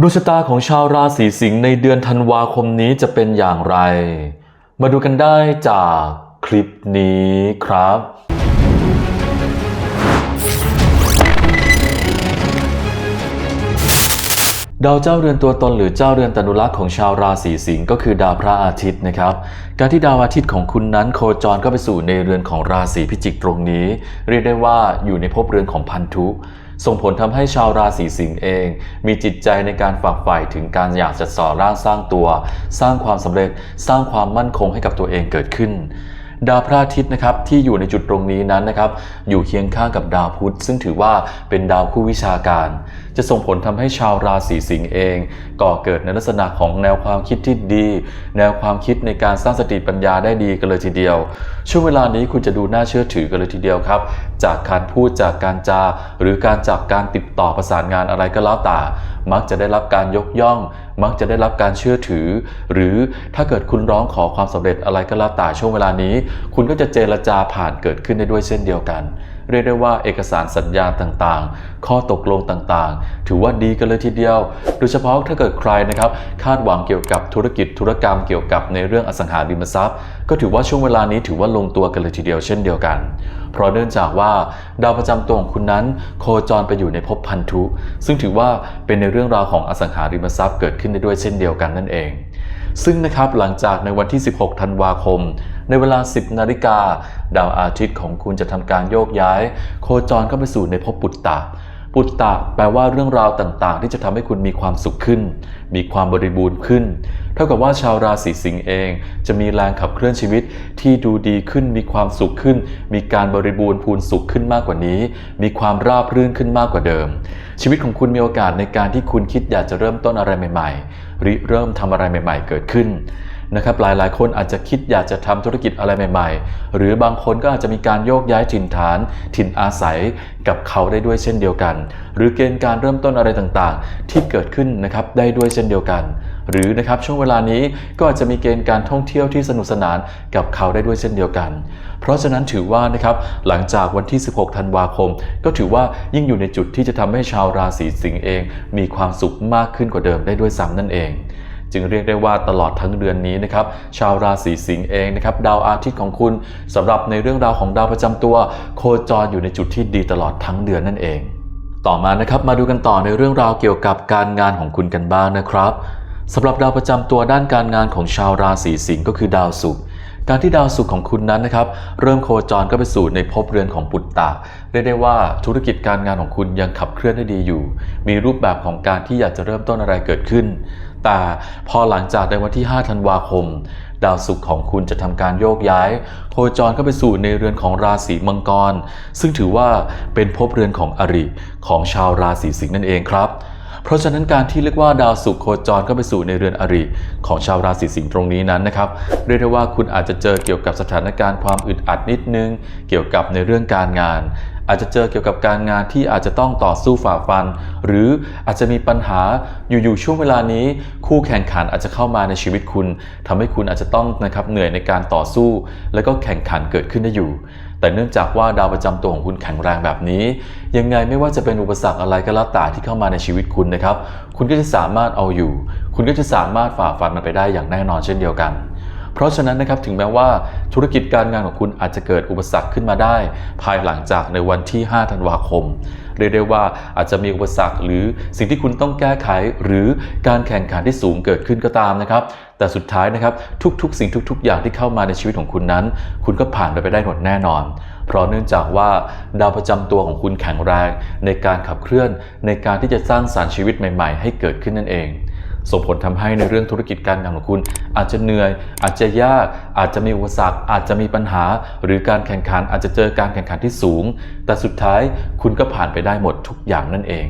ดวงชะตาของชาวราศีสิงห์ในเดือนธันวาคมนี้จะเป็นอย่างไร มาดูกันได้จากคลิปนี้ครับ ดาวเจ้าเรือนตัวตนหรือเจ้าเรือนตนุรักษ์ของชาวราศีสิงห์ก็คือดาวพระอาทิตย์นะครับ การที่ดาวอาทิตย์ของคุณนั้นโคจรเข้าไปสู่ในเรือนของราศีพิจิกตรงนี้ เรียกได้ว่าอยู่ในภพเรือนของพันธุ ส่งผลทำให้ชาวราศีสิงห์เอง มีจิตใจในการฝากใฝ่ถึงการอยากจะสอร่างสร้างตัว สร้างความสำเร็จสร้างความมั่นคงให้กับตัวเองเกิดขึ้น ดาวพระอาทิตย์นะครับที่อยู่ในจุดตรงนี้นั้นนะครับอยู่เคียงข้างกับดาวพุธ ซึ่งถือว่าเป็นดาวคู่วิชาการ จะส่งผลทำให้ชาวราศีสิงห์เอง ก่อเกิดในลักษณะของแนวความคิดที่ดี แนวความคิดในการสร้างสติปัญญาได้ดีกันเลยทีเดียว ช่วงเวลานี้คุณจะดูน่าเชื่อถือกันเลยทีเดียวครับ จากการพูดจากการจา หรือการจากการติดต่อประสานงานอะไรก็แล้วแต่ มักจะได้รับการยกย่อง มักจะได้รับการเชื่อถือ หรือถ้าเกิดคุณร้องขอความสำเร็จอะไรก็แล้วแต่ช่วงเวลานี้ คุณก็จะเจรจาผ่านเกิดขึ้นได้ด้วยเช่นเดียวกัน เรียกได้ว่าเอกสารสัญญาต่างๆ ข้อตกลงต่างๆ ถือว่าดีกันเลยทีเดียว โดยเฉพาะถ้าเกิดใครนะครับคาดหวังเกี่ยวกับธุรกิจธุรกรรมเกี่ยวกับในเรื่องอสังหาริมทรัพย์ ก็ถือว่าช่วงเวลานี้ถือว่าลงตัวกันเลยทีเดียวเช่นเดียวกัน เพราะเนื่องจากว่าดาวประจำตัวของคุณนั้น โคจรไปอยู่ในภพพันธุ ซึ่งถือว่าเป็นในเรื่องราวของอสังหาริมทรัพย์เกิดขึ้นได้ด้วยเช่นเดียวกันนั่นเอง ซึ่งนะครับหลังจากในวันที่ 16 ธันวาคม ในเวลา 10 นาฬิกา ดาวอาทิตย์ของคุณจะทำการโยกย้าย โคจรเข้าไปสู่ในภพปุตตะปุตตะแปลว่าเรื่องราวต่างๆ ที่จะทำให้คุณมีความสุขขึ้น มีความบริบูรณ์ขึ้น เท่ากับว่าชาวราศีสิงห์เอง จะมีแรงขับเคลื่อนชีวิตที่ดูดีขึ้น มีความสุขขึ้น มีการบริบูรณ์พูนสุขขึ้นมากกว่านี้ มีความราบรื่นขึ้นมากกว่าเดิม ชีวิตของคุณมีโอกาสในการที่คุณคิดอยากจะเริ่มต้นอะไรใหม่ๆ ริเริ่มทำอะไรใหม่ ๆ เกิดขึ้น นะครับหลายๆ คนอาจจะคิดอยากจะทำธุรกิจอะไรใหม่ ๆ หรือบางคนก็อาจจะมีการโยกย้ายถิ่นฐาน ถิ่นอาศัยกับเขาได้ด้วยเช่นเดียวกัน หรือเกณฑ์การเริ่มต้นอะไรต่างๆ ที่เกิดขึ้นนะครับได้ด้วยเช่นเดียวกัน หรือนะครับช่วงเวลานี้ก็อาจจะมีเกณฑ์การท่องเที่ยวที่สนุกสนานกับเขาได้ด้วยเช่นเดียวกัน เพราะฉะนั้นถือว่านะครับหลังจากวันที่ 16 ธันวาคม ก็ถือว่ายิ่งอยู่ในจุดที่จะทำให้ชาวราศีสิงห์เอง มีความสุขมากขึ้นกว่าเดิมได้ด้วยซ้ำนั่นเอง จึงเรียกได้ว่าตลอดทั้งเดือนนี้นะครับชาวราศีสิงห์เองนะครับดาวอาทิตย์ของคุณสำหรับในเรื่องราวของดาวประจำตัว โคจรอยู่ในจุดที่ดีตลอดทั้งเดือนนั่นเอง ต่อมานะครับมาดูกันต่อในเรื่องราวเกี่ยวกับการงานของคุณกันบ้างนะครับสำหรับดาวประจำตัวด้านการงานของชาวราศีสิงห์ก็คือดาวศุกร์ การที่ดาวศุกร์ของคุณนั้นนะครับเริ่มโคจรก็ไปสู่ในภพเรือนของปุตตะเรียกได้ว่าธุรกิจการงานของคุณยังขับเคลื่อนได้ดีอยู่ มีรูปแบบของการที่อยากจะเริ่มต้นอะไรเกิดขึ้น แต่พอหลังจากในวันที่ 5 ธันวาคม ดาวศุกร์ของคุณจะทำการโยกย้าย โคจรเข้าไปสู่ในเรือนของราศีมังกร ซึ่งถือว่าเป็นภพเรือนของอริของชาวราศีสิงห์นั่นเองครับ เพราะฉะนั้นการที่เรียกว่าดาวศุกร์โคจรเข้าไปสู่ในเรือนอริของชาวราศีสิงห์ตรงนี้นั้นนะครับเรียกได้ว่าคุณอาจจะเจอเกี่ยวกับสถานการณ์ความอึดอัดนิดนึง เกี่ยวกับในเรื่องการงานอาจจะเจอเกี่ยวกับการงานที่อาจจะต้องต่อสู้ฝ่าฟัน หรืออาจจะมีปัญหาอยู่ๆช่วงเวลานี้ คู่แข่งขันอาจจะเข้ามาในชีวิตคุณทำให้คุณอาจจะต้องนะครับเหนื่อยในการต่อสู้ แล้วก็แข่งขันเกิดขึ้นได้อยู่ แต่เนื่องจากว่าดาวประจำตัวของคุณแข็งแรงแบบนี้ ยังไงไม่ว่าจะเป็นอุปสรรคอะไรก็แล้วแต่ที่เข้ามาในชีวิตคุณนะครับ คุณก็จะสามารถเอาอยู่ คุณก็จะสามารถฝ่าฟันมันไปได้อย่างแน่นอนเช่นเดียวกัน เพราะฉะนั้นนะครับถึงแม้ว่าธุรกิจการงานของคุณอาจจะเกิดอุปสรรคขึ้นมาได้ ภายหลังจากในวันที่ 5 ธันวาคม เรียกได้ว่าอาจจะมีอุปสรรค หรือสิ่งที่คุณต้องแก้ไขหรือการแข่งขันที่สูงเกิดขึ้นก็ตามนะครับ แต่สุดท้ายนะครับทุกๆ สิ่งทุก ๆ อย่างที่เข้ามาในชีวิตของคุณนั้น คุณก็ผ่านไปได้หมดแน่นอน เพราะเนื่องจากว่าดาวประจำตัวของคุณแข็งแรง ในการขับเคลื่อนในการที่จะสร้างสารรค์ชีวิตใหม่ ๆ ให้เกิดขึ้นนั่นเอง ส่งผลทำให้ในเรื่องธุรกิจการงานของคุณ อาจจะเหนื่อย อาจจะยาก อาจจะมีอุปสรรค อาจจะมีปัญหา หรือการแข่งขันอาจจะเจอการแข่งขันที่สูง แต่สุดท้ายคุณก็ผ่านไปได้หมดทุกอย่างนั่นเอง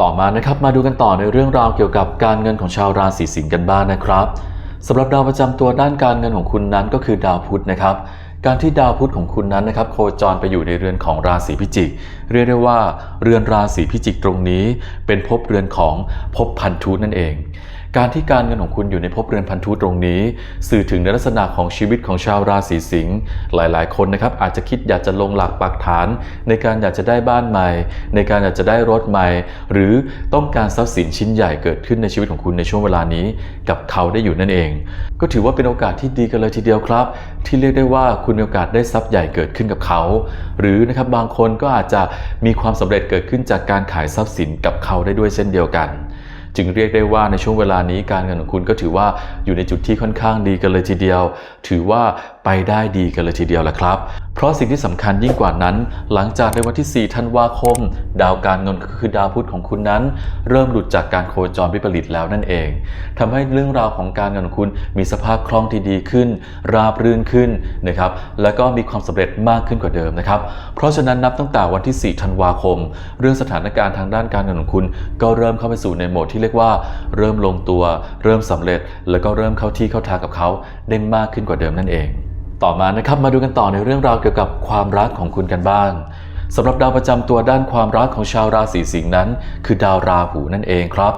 ต่อมานะครับมาดูกันต่อในเรื่องราวเกี่ยวกับการเงินของชาวราศีสิงห์กันบ้างนะครับสำหรับดาวประจำตัวด้านการเงินของคุณนั้นก็คือดาวพุธนะครับ การที่ดาวพุธของคุณนั้นนะครับโคจรไปอยู่ในเรือนของราศีพิจิก เรียกได้ว่า เรือนราศีพิจิกตรงนี้ เป็นภพเรือนของภพพันธุนั่นเอง การที่การเงินของคุณอยู่ในภพเรือนพันธุตรงนี้ สื่อถึงในลักษณะของชีวิตของชาวราศีสิงห์หลายๆ คนนะครับอาจจะคิดอยากจะลงหลักปักฐาน ในการอยากจะได้บ้านใหม่ ในการอยากจะได้รถใหม่ หรือต้องการทรัพย์สินชิ้นใหญ่เกิดขึ้นในชีวิตของคุณในช่วงเวลานี้ กับเขาได้อยู่นั่นเอง ก็ถือว่าเป็นโอกาสที่ดีกันเลยทีเดียวครับ ที่เรียกได้ว่าคุณมีโอกาสได้ทรัพย์ใหญ่เกิดขึ้นกับเขา หรือนะครับบางคนก็อาจจะมีความสำเร็จเกิดขึ้นจากการขายทรัพย์สินกับเขาได้ด้วยเช่นเดียวกัน จึงเรียกได้ว่าในช่วงเวลานี้การเงินของคุณก็ถือว่าอยู่ในจุดที่ค่อนข้างดีกันเลยทีเดียว ถือว่าไปได้ดีกันเลยทีเดียวแหละครับ เพราะสิ่งที่สำคัญยิ่งกว่านั้น หลังจากในวันที่ 4 ธันวาคม ดาวการเงินก็คือดาวพุธของคุณนั้น เริ่มหลุดจากการโคจรวิปริตแล้วนั่นเองทำให้เรื่องราวของการเงินของคุณมีสภาพคล่องที่ดีขึ้น ราบรื่นขึ้นนะครับ แล้วก็มีความสำเร็จมากขึ้นกว่าเดิมนะครับ เพราะฉะนั้นนับตั้งแต่วันที่ 4 ธันวาคม เรื่องสถานการณ์ทางด้านการเงินของคุณ ก็เริ่มเข้าไปสู่ในโหมดที่เรียกว่า เริ่มลงตัว เริ่มสำเร็จ แล้วก็เริ่มเข้าที่เข้าทางกับเขาได้มากขึ้นกว่าเดิมนั่นเอง ต่อมานะครับมาดูกันต่อในเรื่องราวเกี่ยวกับความรักของคุณกันบ้างสำหรับดาวประจำตัวด้านความรักของชาวราศีสิงห์นั้น คือดาวราหูนั่นเองครับ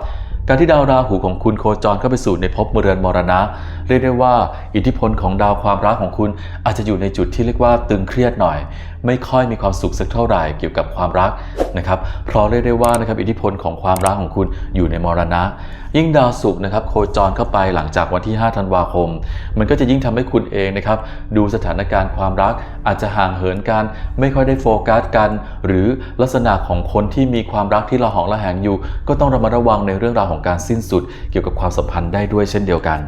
การที่ดาวราหูของคุณโคจรเข้าไปสู่ในภพเรือนมรณะ เรียกได้ว่า อิทธิพลของดาวความรักของคุณอาจจะอยู่ในจุดที่เรียกว่าตึงเครียดหน่อยไม่ค่อยมีความสุขสักเท่าไหร่เกี่ยวกับความรักนะครับเพราะเรียกได้ว่านะครับอิทธิพลของความรักของคุณอยู่ในมรณะ ยิ่งดาวศุกร์นะครับโคจรเข้าไปหลังจากวันที่ 5 ธันวาคม มันก็จะยิ่งทำให้คุณเองนะครับดูสถานการณ์ความรักอาจจะห่างเหินกัน ไม่ค่อยได้โฟกัสกัน หรือลักษณะของคนที่มีความรักที่ระหองระแหงอยู่ ก็ต้องระมัดระวังในเรื่องราวของการสิ้นสุด เกี่ยวกับความสัมพันธ์ได้ด้วยเช่นเดียวกัน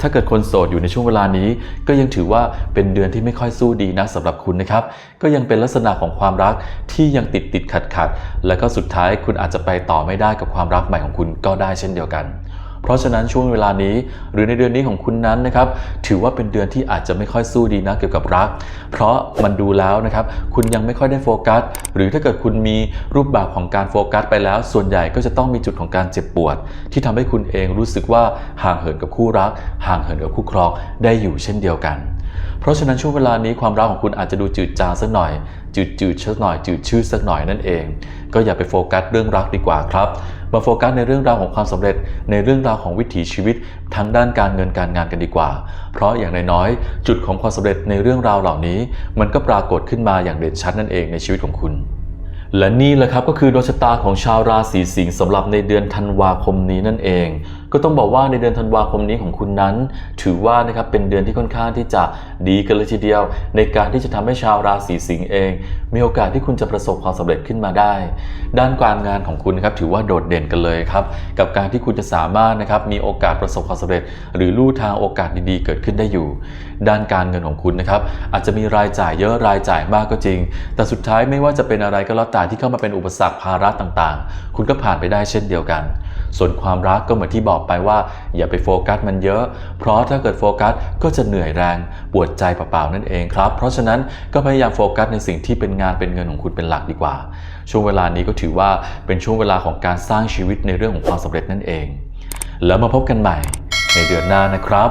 ถ้าเกิดคนโสดอยู่ในช่วงเวลานี้ ก็ยังถือว่าเป็นเดือนที่ไม่ค่อยสู้ดีนะสำหรับคุณนะครับ ก็ยังเป็นลักษณะของความรักที่ยังติดติดขัดขัดแล้วก็สุดท้ายคุณอาจจะไปต่อไม่ได้กับความรักใหม่ของคุณก็ได้เช่นเดียวกัน เพราะฉะนั้นช่วงเวลานี้ หรือในเดือนนี้ของคุณนั้นนะครับถือว่าเป็นเดือนที่อาจจะไม่ค่อยสู้ดีนะเกี่ยวกับรัก เพราะมันดูแล้วนะครับคุณยังไม่ค่อยได้โฟกัส หรือถ้าเกิดคุณมีรูปแบบของการโฟกัสไปแล้ว ส่วนใหญ่ก็จะต้องมีจุดของการเจ็บปวด ที่ทำให้คุณเองรู้สึกว่าห่างเหินกับคู่รัก ห่างเหินกับคู่ครองได้อยู่เช่นเดียวกัน เพราะฉะนั้นช่วงเวลานี้ความรักของคุณอาจจะดูจืดจางสักหน่อยจืดจืดสักหน่อยจืดชืดสักหน่อยนั่นเอง ก็อย่าไปโฟกัสเรื่องรักดีกว่าครับ มาโฟกัสในเรื่องราวของความสำเร็จในเรื่องราวของวิถีชีวิตทั้งด้านการเงินการงานกันดีกว่า เพราะอย่างน้อยๆจุดของความสำเร็จในเรื่องราวเหล่านี้ มันก็ปรากฏขึ้นมาอย่างเด่นชัดนั่นเองในชีวิตของคุณ และนี่แหละครับก็คือดวงชะตาของชาวราศีสิงห์สำหรับในเดือนธันวาคมนี้นั่นเอง ก็ต้องบอกว่าในเดือนธันวาคมนี้ของคุณนั้น ถือว่านะครับเป็นเดือนที่ค่อนข้างที่จะดีกันเลยทีเดียว ในการที่จะทำให้ชาวราศีสิงห์เอง มีโอกาสที่คุณจะประสบความสำเร็จขึ้นมาได้ ด้านการงานของคุณนะครับถือว่าโดดเด่นกันเลยครับกับการที่คุณจะสามารถนะครับมีโอกาสประสบความสำเร็จ หรือลู่ทางโอกาสดีๆ เกิดขึ้นได้อยู่ ด้านการเงินของคุณนะครับอาจจะมีรายจ่ายเยอะรายจ่ายมากก็จริง แต่สุดท้ายไม่ว่าจะเป็นอะไรก็แล้วแต่ที่เข้ามาเป็นอุปสรรคภาระต่างๆ คุณก็ผ่านไปได้เช่นเดียวกัน ส่วนความรักก็เหมือนที่บอกไปว่า อย่าไปโฟกัสมันเยอะ เพราะถ้าเกิดโฟกัสก็จะเหนื่อยแรงปวดใจเปล่าๆนั่นเองครับ เพราะฉะนั้นก็พยายามโฟกัสในสิ่งที่เป็นงานเป็นเงินของคุณเป็นหลักดีกว่า ช่วงเวลานี้ก็ถือว่าเป็นช่วงเวลาของการสร้างชีวิตในเรื่องของความสำเร็จนั่นเอง แล้วมาพบกันใหม่ในเดือนหน้านะครับ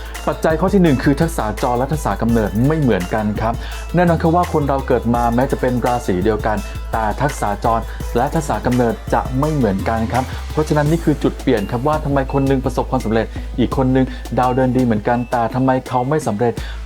ปัจจัยข้อทีหนึ่1 คือทักษะจรและทักษะกำเนิดไม่เหมือนกันครับแน่นอนคือว่าคนเราเกิดมาแม้จะเป็นราศีเดียวกัน แต่ทักษะจรและทักษะกำเนิดจะไม่เหมือนกันครับ เพราะฉะนั้นนี่คือจุดเปลี่ยนครับว่าทำไมคนหนึงประสบความสำเร็จ อีกคนหนึงดาวเดินดีเหมือนกัน แต่ทำไมเขาไม่สำเร็จ